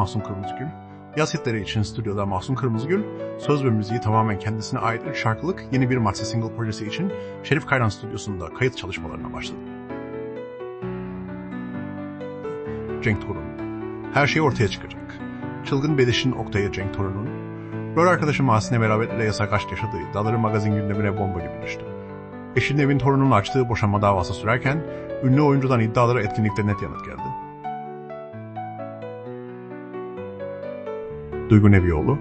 Mahsun Kırmızıgül. Yaz hitleri için stüdyoda Mahsun Kırmızıgül, söz ve müziği tamamen kendisine ait bir şarkılık yeni bir Maxi Single projesi için Şerif Kayran stüdyosunda kayıt çalışmalarına başladı. Cenk Torun. Her şey ortaya çıkacak. Çılgın Bediş'in Oktay'ı Cenk Torun'un, rol arkadaşı Mahsin'e beraber yasak aşk yaşadığı iddiaları magazin gündemine bomba gibi düştü. Eşinin evin torununun açtığı boşanma davası sürerken, ünlü oyuncudan iddialara etkinlikte net yanıt geldi. Duygu Nebioğlu.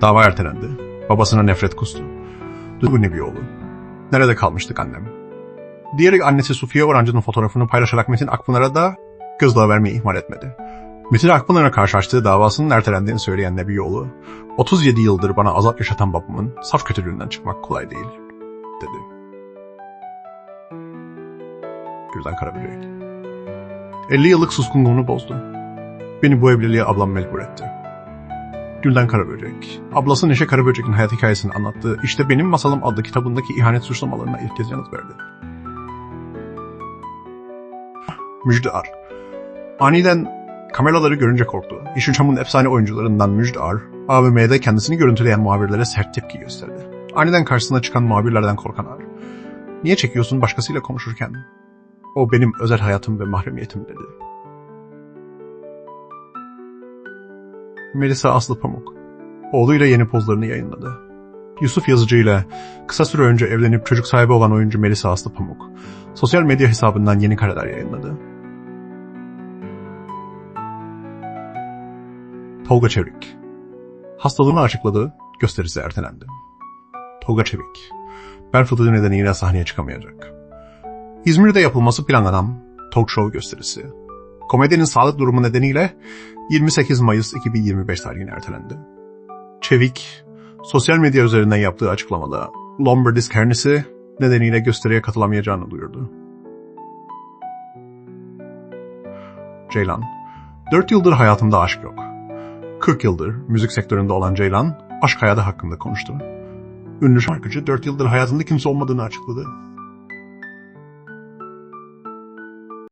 Dava ertelendi. Babasına nefret kustu. Duygu Nebioğlu. Nerede kalmıştık annem? Diğeri annesi Sufiye Orancı'nın fotoğrafını paylaşarak Metin Akpınar'a da gözdağı vermeyi ihmal etmedi. Metin Akpınar'a karşı açtığı davasının ertelendiğini söyleyen Nebioğlu, 37 yıldır bana azap yaşatan babamın saf kötülüğünden çıkmak kolay değil, dedi. Gülden Karabürek. 50 yıllık suskunluğunu bozdu. Beni bu evliliğe ablam mecbur etti. Gülden Karaböcek. Ablası Neşe Karaböcek'in hayat hikayesini anlattığı İşte Benim Masalım adlı kitabındaki ihanet suçlamalarına ilk kez yanıt verdi. Müjde Ar. Aniden kameraları görünce korktu. Yeşilçam'ın efsane oyuncularından Müjde Ar, AVM'de kendisini görüntüleyen muhabirlere sert tepki gösterdi. Aniden karşısına çıkan muhabirlerden korkan Ar. Niye çekiyorsun başkasıyla konuşurken? O benim özel hayatım ve mahremiyetim dedi. Melisa Aslı Pamuk. Oğluyla yeni pozlarını yayınladı. Yusuf Yazıcı ile kısa süre önce evlenip çocuk sahibi olan oyuncu Melisa Aslı Pamuk, sosyal medya hesabından yeni kareler yayınladı. Tolga Çevik. Hastalığını açıkladı, gösterisi ertelendi. Tolga Çevik. Bel fıtığı nedeniyle sahneye çıkamayacak. İzmir'de yapılması planlanan talk show gösterisi. Komedinin sağlık durumu nedeniyle 28 Mayıs 2025 tarihine ertelendi. Çevik, sosyal medya üzerinden yaptığı açıklamada lumbar disk hernisi nedeniyle gösteriye katılamayacağını duyurdu. Ceylan, 4 yıldır hayatımda aşk yok. 40 yıldır müzik sektöründe olan Ceylan, aşk hayatı hakkında konuştu. Ünlü şarkıcı 4 yıldır hayatında kimse olmadığını açıkladı.